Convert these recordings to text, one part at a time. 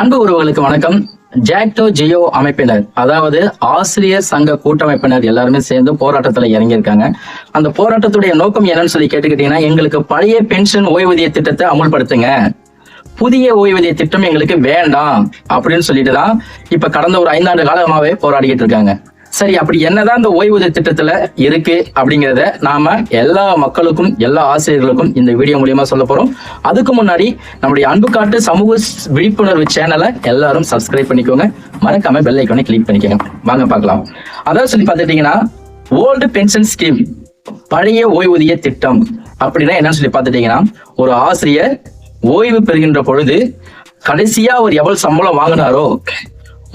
அன்பு உறவுகளுக்கு வணக்கம். ஜாக்டோ ஜியோ அமைப்பினர் அதாவது ஆசிரியர் சங்க கூட்டமைப்பினர் எல்லாருமே சேர்ந்து போராட்டத்துல இறங்கியிருக்காங்க. அந்த போராட்டத்துடைய நோக்கம் என்னன்னு சொல்லி கேட்டுக்கிட்டீங்கன்னா எங்களுக்கு பழைய பென்ஷன் ஓய்வூதிய திட்டத்தை அமுல்படுத்துங்க. புதிய ஓய்வூதிய திட்டம் எங்களுக்கு வேண்டாம் அப்படின்னு சொல்லிட்டு தான் இப்ப கடந்த ஒரு ஐந்தாண்டு காலமாவே போராடிக்கிட்டு இருக்காங்க. சரி அப்படி என்னதான் இந்த ஓய்வூதிய திட்டத்துல இருக்கு அப்படிங்கறத நாம எல்லா மக்களுக்கும் எல்லா ஆசிரியர்களுக்கும் இந்த வீடியோ மூலியமா சொல்ல போறோம். அதுக்கு முன்னாடி நம்முடைய அன்பு காட்டு சமூக விழிப்புணர்வு சேனலை எல்லாரும் சப்ஸ்கிரைப் பண்ணிக்கோங்க. மறக்காம பெல் ஐக்கானை கிளிக் பண்ணிக்கோங்க. வாங்க பார்க்கலாம். அதாவது சொல்லி பார்த்துட்டீங்கன்னா ஓல்டு பென்ஷன் ஸ்கீம் பழைய ஓய்வூதிய திட்டம் அப்படின்னா என்னன்னு சொல்லி பார்த்துட்டீங்கன்னா ஒரு ஆசிரியர் ஓய்வு பெறுகின்ற பொழுது கடைசியா அவர் எவ்வளவு சம்பளம் வாங்கினாரோ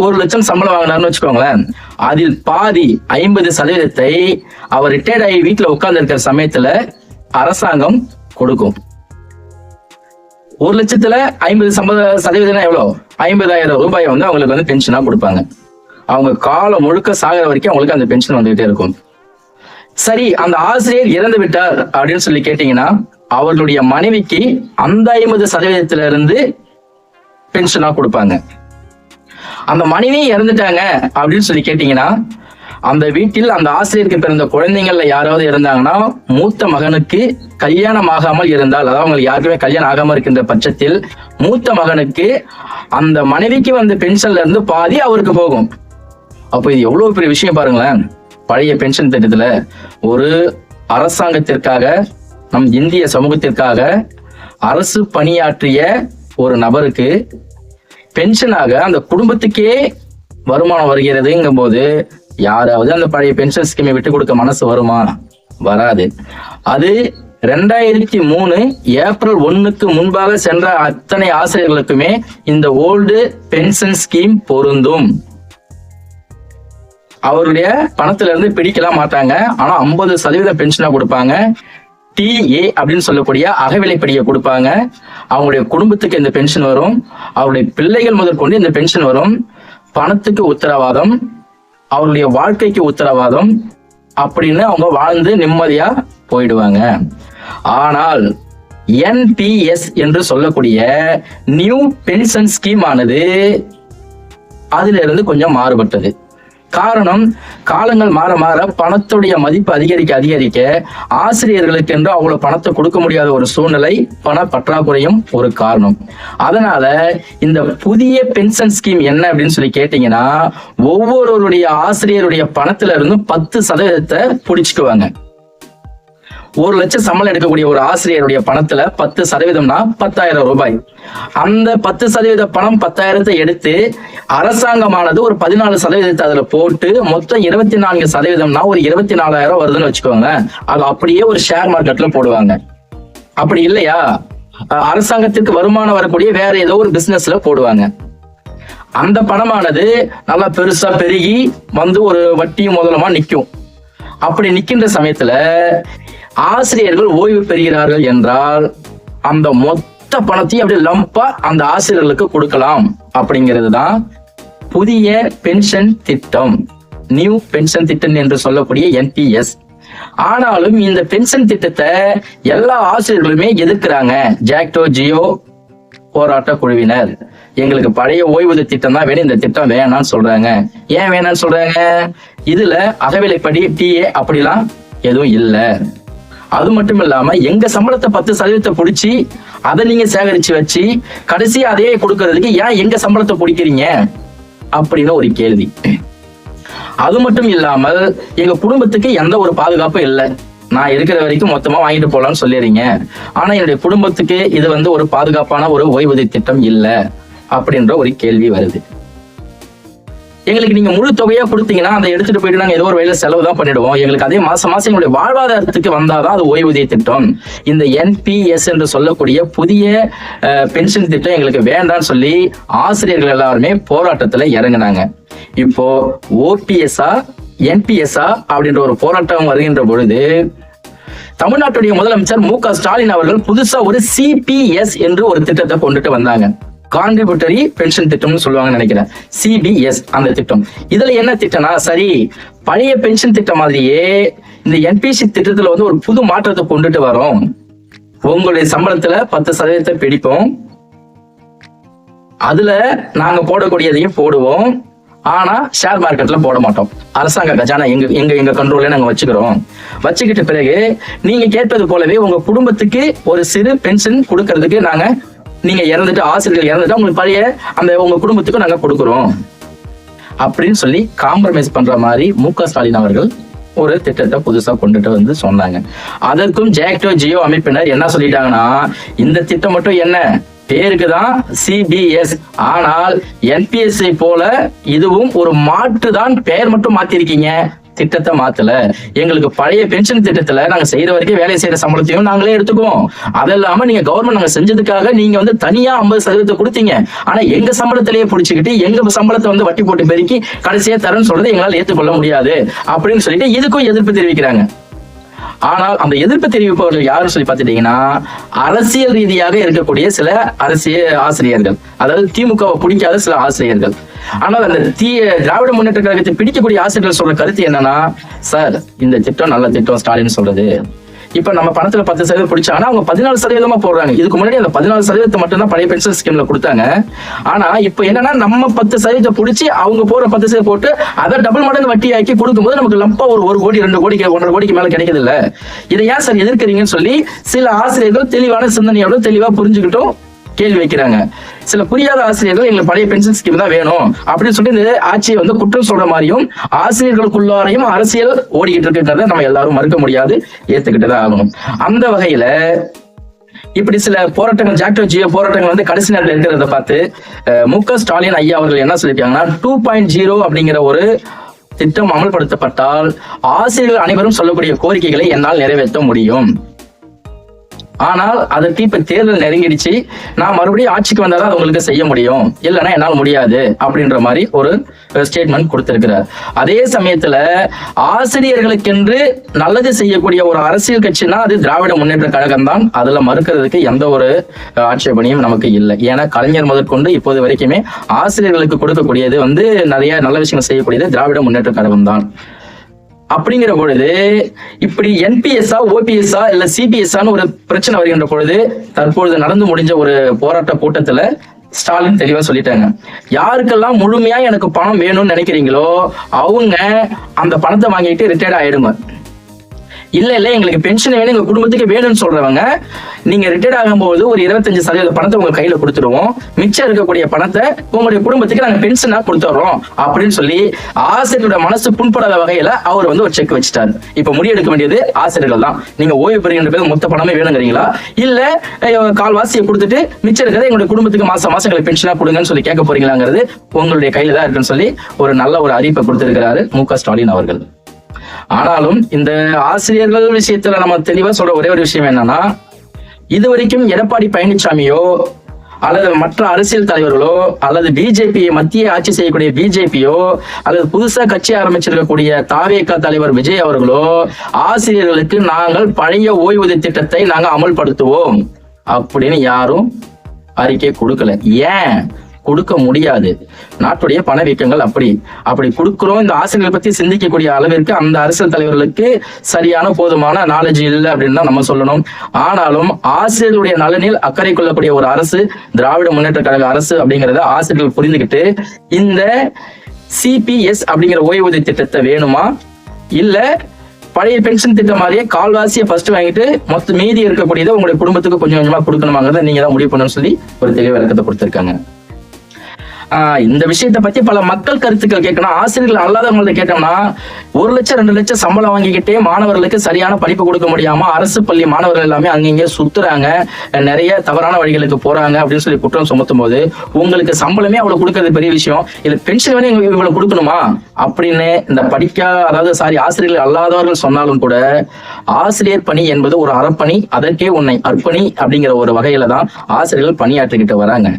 ஒரு லட்சம் சம்பளம் வாங்கினார்னு வச்சுக்கோங்களேன். அதில் பாதி ஐம்பது சதவீதத்தை அவர் ரிட்டையர்ட் ஆகி வீட்டில் உட்கார்ந்து இருக்கிற சமயத்துல அரசாங்கம் கொடுக்கும். ஒரு லட்சத்துல ஐம்பது சம்பத சதவீதம் எவ்வளோ? ஐம்பதாயிரம் ரூபாய் வந்து அவங்களுக்கு வந்து பென்ஷனா கொடுப்பாங்க. அவங்க காலம் முழுக்க சாகிற வரைக்கும் அவங்களுக்கு அந்த பென்ஷன் வந்துகிட்டே இருக்கும். சரி அந்த ஆசிரியர் இறந்து விட்டார் அப்படின்னு சொல்லி கேட்டீங்கன்னா அவர்களுடைய மனைவிக்கு அந்த ஐம்பது சதவீதத்துல இருந்து பென்ஷனா கொடுப்பாங்க. அந்த மனைவி இறந்துட்டாங்க அப்படின்னு சொல்லி கேட்டீங்கன்னா அந்த வீட்டில் அந்த ஆசிரியருக்கு பிறந்த குழந்தைங்கள்ல யாராவது இருந்தாங்கன்னா மூத்த மகனுக்கு கல்யாணம் ஆகாமல் இருந்தால் அதாவது அவங்களுக்கு யாருக்குமே கல்யாணம் ஆகாமல் இருக்கின்ற பட்சத்தில் மூத்த மகனுக்கு அந்த மனைவிக்கு வந்த பென்ஷன்ல இருந்து பாதி அவருக்கு போகும். அப்போ இது எவ்வளவு பெரிய விஷயம் பாருங்களேன். பழைய பென்ஷன் திட்டத்துல ஒரு அரசாங்கத்திற்காக நம் இந்திய சமூகத்திற்காக அரசு பணியாற்றிய ஒரு நபருக்கு பென்ஷனாக அந்த குடும்பத்துக்கே வருமானம் வருகிறதுங்கும் போது யாராவது அந்த பழைய பென்ஷன் ஸ்கீமை விட்டு கொடுக்க மனசு வருமா? வராது. அது ரெண்டாயிரத்தி மூணு ஏப்ரல் ஒன்னுக்கு முன்பாக சென்ற அத்தனை ஆசிரியர்களுக்குமே இந்த ஓல்டு பென்ஷன் ஸ்கீம் பொருந்தும். அவருடைய பணத்துல இருந்து பிடிக்கலாம் மாட்டாங்க. ஆனா ஐம்பது சதவீத பென்ஷனா கொடுப்பாங்க. டிஏ அப்படின்னு சொல்லக்கூடிய அகவிலைப்படியை கொடுப்பாங்க. அவங்களுடைய குடும்பத்துக்கு இந்த பென்ஷன் வரும். அவருடைய பிள்ளைகள் முதற்கொண்டு இந்த பென்ஷன் வரும். பணத்துக்கு உத்தரவாதம். அவருடைய வாழ்க்கைக்கு உத்தரவாதம். அப்படின்னு அவங்க வாழ்ந்து நிம்மதியா போயிடுவாங்க. ஆனால் என்பிஎஸ் என்று சொல்லக்கூடிய நியூ பென்ஷன் ஸ்கீம் ஆனது அதுல இருந்து கொஞ்சம் மாறுபட்டது. காரணம் காலங்கள் மாற மாற பணத்துடைய மதிப்பு அதிகரிக்க அதிகரிக்க ஆசிரியர்களுக்கு என்று அவ்வளவு பணத்தை கொடுக்க முடியாத ஒரு சூழ்நிலை பண பற்றாக்குறையும் ஒரு காரணம். அதனால இந்த புதிய பென்ஷன் ஸ்கீம் என்ன அப்படின்னு சொல்லி கேட்டீங்கன்னா ஒவ்வொருவருடைய ஆசிரியருடைய பணத்துல இருந்து பத்து சதவீதத்தை பிடிச்சிக்குவாங்க. ஒரு லட்சம் சம்பளம் எடுக்கக்கூடிய ஒரு ஆசிரியருடைய பணத்துல பத்து சதவீதம்னா பத்தாயிரம் ரூபாய். அந்த பத்து சதவீத பணம் பத்தாயிரத்தை எடுத்து அரசாங்கமானது ஒரு பதினாலு சதவீதத்தை அதுல போட்டு மொத்தம் இருபத்தி நான்கு சதவீதம்னா ஒரு இருபத்தி நாலாயிரம் வருதுன்னு வச்சுக்கோங்க. அது அப்படியே ஒரு ஷேர் மார்க்கெட்ல போடுவாங்க. அப்படி இல்லையா? அரசாங்கத்திற்கு வருமானம் வரக்கூடிய வேற ஏதோ ஒரு பிசினஸ்ல போடுவாங்க. அந்த பணமானது நல்லா பெருசா பெருகி வந்து ஒரு வட்டியும் முதலமா நிக்கும். அப்படி நிக்கின்ற சமயத்துல ஆசிரியர்கள் ஓய்வு பெறுகிறார்கள் என்றால் அந்த மொத்த பணத்தையும் அப்படியே லம்பா அந்த ஆசிரியர்களுக்கு கொடுக்கலாம். அப்படிங்கிறது தான் புதிய பென்ஷன் திட்டம். நியூ பென்ஷன் திட்டம் என்று சொல்லக்கூடிய என்பிஎஸ் ஆனாலும் இந்த பென்ஷன் திட்டத்தை எல்லா ஆசிரியர்களுமே எதிர்க்கிறாங்க. ஜாக்டோ ஜியோ போராட்ட குழுவினர். எங்களுக்கு பழைய ஓய்வூதிய திட்டம் தான் வேணும். இந்த திட்டம் வேணாம்னு சொல்றாங்க. ஏன் வேணாம்னு சொல்றாங்க? இதுல அகவிலைப்படி டிஏ அப்படிலாம் எதுவும் இல்லை. அது மட்டும் இல்லாம எங்க சம்பளத்தை பத்து சதவீதத்தை பிடிச்சி அதை நீங்க சேகரிச்சு வச்சு கடைசி அதையே கொடுக்கறதுக்கு ஏன் எங்க சம்பளத்தை பிடிக்கிறீங்க அப்படின்னு ஒரு கேள்வி. அது மட்டும் இல்லாமல் எங்க குடும்பத்துக்கு எந்த ஒரு பாதுகாப்பும் இல்லை. நான் இருக்கிற வரைக்கும் மொத்தமா வாங்கிட்டு போலாம்னு சொல்லிடுறீங்க. ஆனா என்னுடைய குடும்பத்துக்கு இது வந்து ஒரு பாதுகாப்பான ஒரு ஓய்வூதிய திட்டம் இல்லை அப்படின்ற ஒரு கேள்வி வருது. எங்களுக்கு நீங்க முழு தொகையா கொடுத்தீங்கன்னா அதை எடுத்துட்டு போயிட்டு நாங்க ஏதோ ஒரு வழியில செலவு தான் பண்ணிடுவோம். எங்களுக்கு அதே மாசம் மாசம் எங்களுடைய வாழ்வாதாரத்துக்கு வந்தாதான் அது ஓய்வூதிய திட்டம். இந்த என்பிஎஸ் என்று சொல்லக்கூடிய புதிய பென்ஷன் திட்டம் எங்களுக்கு வேண்டாம்னு சொல்லி ஆசிரியர்கள் எல்லாருமே போராட்டத்துல இறங்குனாங்க. இப்போ ஓபிஎஸ்ஆ என்பிஎஸ்ஆ அப்படின்ற ஒரு போராட்டம் வருகின்ற பொழுது தமிழ்நாட்டுடைய முதலமைச்சர் மு க ஸ்டாலின் அவர்கள் புதுசா ஒரு சிபிஎஸ் என்று ஒரு திட்டத்தை கொண்டுட்டு வந்தாங்க. கான்ட்ரிபியூட்டரி பென்ஷன் திட்டம்னு சொல்லுவாங்கன்னு நினைக்கிறேன். சிபிஎஸ் அந்த திட்டம். இதுல என்ன திட்டம்னா சரி பழைய பென்ஷன் திட்டம் மாதிரியே இந்த என்பிசி திட்டத்துல வந்து ஒரு புது மாற்றத்தை கொண்டுட்டு வரோம். உங்களுடைய சம்பளத்துல பத்து சதவீதத்தை பிடிப்போம். அதுல நாங்க போடக்கூடியதையும் போடுவோம். ஆனா ஷேர் மார்க்கெட்ல போட மாட்டோம். அரசாங்க கஜானா எங்க எங்க எங்க கண்ட்ரோல்ல நாங்க வச்சுக்கிறோம். வச்சுக்கிட்ட பிறகு நீங்க கேட்பது போலவே உங்க குடும்பத்துக்கு ஒரு சிறு பென்ஷன் கொடுக்கறதுக்கு நாங்க நீங்க இறந்துட்டு ஆசிரியர்கள் இறந்துட்டு உங்களுக்கு பழைய அந்த உங்க குடும்பத்துக்கும் நாங்க கொடுக்குறோம். அப்படின்னு சொல்லி காம்ப்ரமைஸ் பண்ற மாதிரி மு க ஸ்டாலின் அவர்கள் ஒரு திட்டத்தை புதுசா கொண்டுட்டு வந்து சொன்னாங்க. அதற்கும் ஜேக்டோ ஜியோ அமைப்பினர் என்ன சொல்லிட்டாங்கன்னா இந்த திட்டம் மட்டும் என்ன? பேருக்கு தான் சிபிஎஸ் ஆனால் என்பிஎஸ்ஐ போல இதுவும் ஒரு மாற்று தான் பெயர் மட்டும் மாத்திருக்கீங்க. திட்டத்தை மாத்தல. எங்களுக்கு பழைய பென்ஷன் திட்டத்துல நாங்க செய்யற வரைக்கும் வேலை செய்யற சம்பளத்தையும் நாங்களே எடுத்துக்குவோம். அது இல்லாம நீங்க கவர்மெண்ட் நாங்க செஞ்சதுக்காக நீங்க வந்து தனியா ஐம்பது சதவீதத்தை கொடுத்தீங்க. ஆனா எங்க சம்பளத்திலேயே பிடிச்சிக்கிட்டு எங்க சம்பளத்தை வந்து வட்டி போட்டு பெருக்கி கடைசியா தரேன்னு சொல்றது எங்களால் ஏற்றுக்கொள்ள முடியாது. அப்படின்னு சொல்லிட்டு இதுக்கும் எதிர்ப்பு தெரிவிக்கிறாங்க. ஆனால் அந்த எதிர்ப்பு தெரிவிப்பவர்கள் யாருன்னு சொல்லி பார்த்துட்டீங்கன்னா அரசியல் ரீதியாக இருக்கக்கூடிய சில அரசியல் ஆசிரியர்கள். அதாவது திமுகவை பிடிக்காத சில ஆசிரியர்கள். ஆனால் அந்த தீ திராவிட முன்னேற்ற கழகத்தை பிடிக்கக்கூடிய ஆசிரியர்கள் சொல்ற கருத்து என்னன்னா சார் இந்த திட்டம் நல்ல திட்டம் ஸ்டாலின் சொல்றது. இப்ப நம்ம பணத்துல பத்து சதவீதம் பிடிச்சாங்கன்னா அவங்க பதினாலு சதவீதமா போடுறாங்க. இதுக்கு முன்னாடி அந்த பதினாலு சதவீதத்தை மட்டும் தான் பழைய பென்ஷன் ஸ்கீம்ல கொடுத்தாங்க. ஆனா இப்ப என்னன்னா நம்ம பத்து சதவீதம் பிடிச்சி அவங்க போற பத்து சதவீதம் போட்டு அதை டபுள் மடங்கு வட்டி ஆக்கி கொடுக்கும்போது நமக்கு லம்பா ஒரு ஒரு கோடி ரெண்டு கோடி ஒன்றரை கோடிக்கு மேல கிடைக்குது இல்ல இதை ஏன் சார் எதிர்க்கிறீங்கன்னு சொல்லி சில ஆசிரியர்கள் தெளிவான சிந்தனையோட தெளிவா புரிஞ்சுக்கிட்டும். கேள்வி வைக்கிறாங்க. சில புரியாத ஆசிரியர்கள் எங்களுக்கு பழைய பென்ஷன் ஸ்கீம் தான் வேணும் அப்படின்னு சொல்லிட்டு இந்த ஆட்சியை வந்து குற்றம் சொல்ற மாதிரியும் ஆசிரியர்களுக்குள்ளாரையும் அரசியல் ஓடிக்கிட்டு இருக்குன்றத நம்ம எல்லாரும் மறுக்க முடியாது ஏத்துக்கிட்டுதான் ஆகணும். அந்த வகையில இப்படி சில போராட்டங்கள் ஜாக்டோ ஜியோ போராட்டங்கள் வந்து கடைசி நேரத்தில் இருக்கிறத பார்த்து அஹ், மு க ஸ்டாலின் ஐயா அவர்கள் என்ன சொல்லியிருக்காங்கன்னா டூ பாயிண்ட் ஜீரோ அப்படிங்கிற ஒரு திட்டம் அமல்படுத்தப்பட்டால் ஆசிரியர்கள் அனைவரும் சொல்லக்கூடிய கோரிக்கைகளை என்னால் நிறைவேற்ற முடியும். ஆனால் அதற்கு இப்ப தேர்தல் நெருங்கிடுச்சு. நான் மறுபடியும் ஆட்சிக்கு வந்தாதான் தான் உங்களுக்கு செய்ய முடியும். இல்லைன்னா என்னால் முடியாது அப்படின்ற மாதிரி ஒரு ஸ்டேட்மெண்ட் கொடுத்திருக்கிறார். அதே சமயத்துல ஆசிரியர்களுக்கென்று நல்லது செய்யக்கூடிய ஒரு அரசியல் கட்சினா அது திராவிட முன்னேற்ற கழகம் தான் அதுல மறுக்கிறதுக்கு எந்த ஒரு ஆட்சேபனையும் நமக்கு இல்லை. ஏன்னா கலைஞர் முதற்கொண்டு இப்போது வரைக்குமே ஆசிரியர்களுக்கு கொடுக்கக்கூடியது வந்து நிறைய நல்ல விஷயங்கள் செய்யக்கூடியது திராவிட முன்னேற்ற கழகம் தான் அப்படிங்கிற பொழுது இப்படி என்பிஎஸ்ஆ ஓபிஎஸ்ஆ இல்ல சிபிஎஸ்ஆன்னு ஒரு பிரச்சனை வருகின்ற பொழுது தற்பொழுது நடந்து முடிஞ்ச ஒரு போராட்ட கூட்டத்துல ஸ்டாலின் தெளிவா சொல்லிட்டாங்க. யாருக்கெல்லாம் முழுமையா எனக்கு பணம் வேணும்னு நினைக்கிறீங்களோ அவங்க அந்த பணத்தை வாங்கிட்டு ரிட்டையர்ட் ஆயிடுங்க. இல்ல இல்ல எங்களுக்கு பென்ஷன் வேணும் எங்க குடும்பத்துக்கு வேணும்னு சொல்றவங்க நீங்க ரிட்டையர்ட் ஆகும்போது ஒரு இருபத்தஞ்சு சதவீத பணத்தை உங்க கையில கொடுத்துருவோம் மிச்சம் இருக்கக்கூடிய பணத்தை உங்களுடைய குடும்பத்துக்கு நாங்க பென்ஷனா கொடுத்துறோம் அப்படின்னு சொல்லி ஆசிரியரோட மனசு புண்படாத வகையில அவர் வந்து ஒரு செக் வச்சுட்டாரு. இப்ப முடிவெடுக்க வேண்டியது ஆசிரியர்கள் தான். நீங்க ஓய்வு பெறுகின்ற பேர் மொத்த பணமே வேணுங்கிறீங்களா? இல்ல கால்வாசியை கொடுத்துட்டு மிச்சம் இருக்கிறத எங்களுடைய குடும்பத்துக்கு மாசம் மாசம் எங்களுக்கு பென்ஷனா கொடுங்கன்னு சொல்லி கேட்க போறீங்களாங்கிறது உங்களுடைய கையில தான் இருக்குன்னு சொல்லி ஒரு நல்ல ஒரு அறிவிப்பை கொடுத்திருக்கிறாரு மு க ஸ்டாலின் அவர்கள். ஆனாலும் இந்த ஆசிரியர்கள் விஷயத்துல நம்ம தெளிவா சொல்ற ஒரே ஒரு விஷயம் என்னன்னா இது வரைக்கும் எடப்பாடி பழனிசாமியோ அல்லது மற்ற அரசியல் தலைவர்களோ அல்லது பிஜேபி மத்திய ஆட்சி செய்யக்கூடிய பிஜேபியோ அல்லது புதுசா கட்சி ஆரம்பிச்சிருக்கக்கூடிய தாவேக தலைவர் விஜய் அவர்களோ ஆசிரியர்களுக்கு நாங்கள் பழைய ஓய்வூதிய திட்டத்தை நாங்கள் அமல்படுத்துவோம் அப்படின்னு யாரும் அறிக்கை கொடுக்கல. ஏன்? கொடுக்க முடியாது. நாட்டுடைய பணவீக்கங்கள் அப்படி. அப்படி கொடுக்குறோம். இந்த ஆசிரியர்களை பத்தி சிந்திக்கக்கூடிய அளவிற்கு அந்த அரசியல் தலைவர்களுக்கு சரியான போதுமான நாலேஜ் இல்லை அப்படின்னு தான் நம்ம சொல்லணும். ஆனாலும் ஆசிரியர்களுடைய நலனில் அக்கறை கொள்ளக்கூடிய ஒரு அரசு திராவிட முன்னேற்ற கழக அரசு அப்படிங்கிறத ஆசிரியர்கள் புரிந்துகிட்டு இந்த சிபிஎஸ் அப்படிங்கிற ஓய்வூதிய திட்டத்தை வேணுமா? இல்ல பழைய பென்ஷன் திட்டம் மாதிரியே கால்வாசியை ஃபர்ஸ்ட் வாங்கிட்டு மொத்த மீதி இருக்கக்கூடியதை உங்களுடைய குடும்பத்துக்கு கொஞ்சம் கொஞ்சமா கொடுக்கணுமாங்கிறத நீங்க தான் முடிவு பண்ணணும்னு சொல்லி ஒரு தெளிவு விளக்கத்தை கொடுத்துருக்காங்க. இந்த விஷயத்தை பத்தி பல மக்கள் கருத்துக்கள் கேட்கணும். ஆசிரியர்கள் அல்லாதவங்கள்ட்ட கேட்டோம்னா ஒரு லட்சம் ரெண்டு லட்சம் சம்பளம் வாங்கிக்கிட்டே மாணவர்களுக்கு சரியான படிப்பு கொடுக்க முடியாம அரசு பள்ளி மாணவர்கள் எல்லாமே அங்கங்க சுத்துறாங்க. நிறைய தவறான வழிகளுக்கு போறாங்க அப்படின்னு சொல்லி குற்றம் சுமத்தும் போது உங்களுக்கு சம்பளமே அவ்வளவு கொடுக்கறது பெரிய விஷயம். இல்ல பென்ஷன் வேணும் இவ்வளவு கொடுக்கணுமா? அப்படின்னு இந்த படிக்கா அதாவது சாரி ஆசிரியர்கள் அல்லாதவர்கள் சொன்னாலும் கூட ஆசிரியர் பணி என்பது ஒரு அறப்பணி அதற்கே உன்னை அர்ப்பணி அப்படிங்கிற ஒரு வகையில தான் ஆசிரியர்கள் பணியாற்றிக்கிட்டு வராங்க.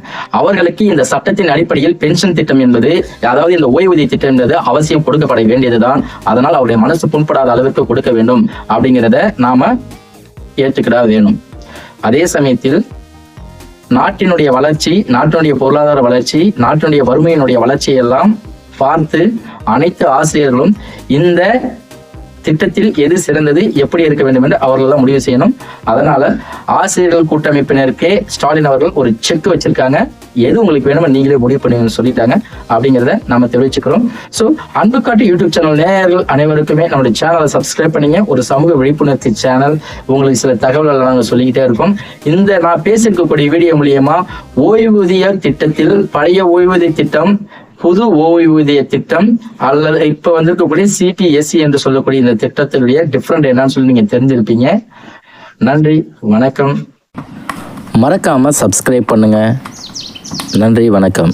அவர்களுக்கு இந்த சட்டத்தின் அடிப்படை அடிப்படையில் பென்ஷன் திட்டம் என்பது அதாவது இந்த ஓய்வூதிய திட்டம் என்பது அவசியம் கொடுக்கப்பட வேண்டியதுதான். அதனால் அவருடைய மனசு புண்படாத அளவிற்கு கொடுக்க வேண்டும் அப்படிங்கிறத நாம ஏற்றுக்கிட வேணும். அதே சமயத்தில் நாட்டினுடைய வளர்ச்சி நாட்டினுடைய பொருளாதார வளர்ச்சி நாட்டினுடைய வறுமையினுடைய வளர்ச்சியெல்லாம் பார்த்து அனைத்து ஆசிரியர்களும் இந்த திட்டத்தில் எது சிறந்தது எப்படி இருக்க வேண்டும் என்று அவர்கள் தான் முடிவு செய்யணும். அதனால ஆசிரியர்கள் கூட்டமைப்பினருக்கே ஸ்டாலின் அவர்கள் ஒரு செக் வச்சிருக்காங்க. எது உங்களுக்கு வேணுமோ நீங்களே முடிவு பண்ணுங்கன்னு சொல்லிட்டாங்க. அப்படிங்கிறத நம்ம தெரிவிச்சுக்கிறோம். ஸோ அன்பு காட்டு யூடியூப் சேனல் நேயர்கள் அனைவருக்குமே நம்மளுடைய சேனலை சப்ஸ்கிரைப் பண்ணீங்க. ஒரு சமூக விழிப்புணர்ச்சி சேனல் உங்களுக்கு சில தகவல்களை நாங்கள் சொல்லிக்கிட்டே இருக்கோம். இந்த நான் பேசியிருக்கக்கூடிய வீடியோ மூலியமா ஓய்வூதிய திட்டத்தில் பழைய ஓய்வூதிய திட்டம் புது ஓய்வூதிய திட்டம் அல்லது இப்ப வந்திருக்கக்கூடிய சிபிஎஸ்சி என்று சொல்லக்கூடிய இந்த திட்டத்தினுடைய டிஃப்ரெண்ட் என்னன்னு சொல்லி நீங்க தெரிஞ்சிருப்பீங்க. நன்றி வணக்கம். மறக்காமல் சப்ஸ்கிரைப் பண்ணுங்கள் நன்றி வணக்கம்.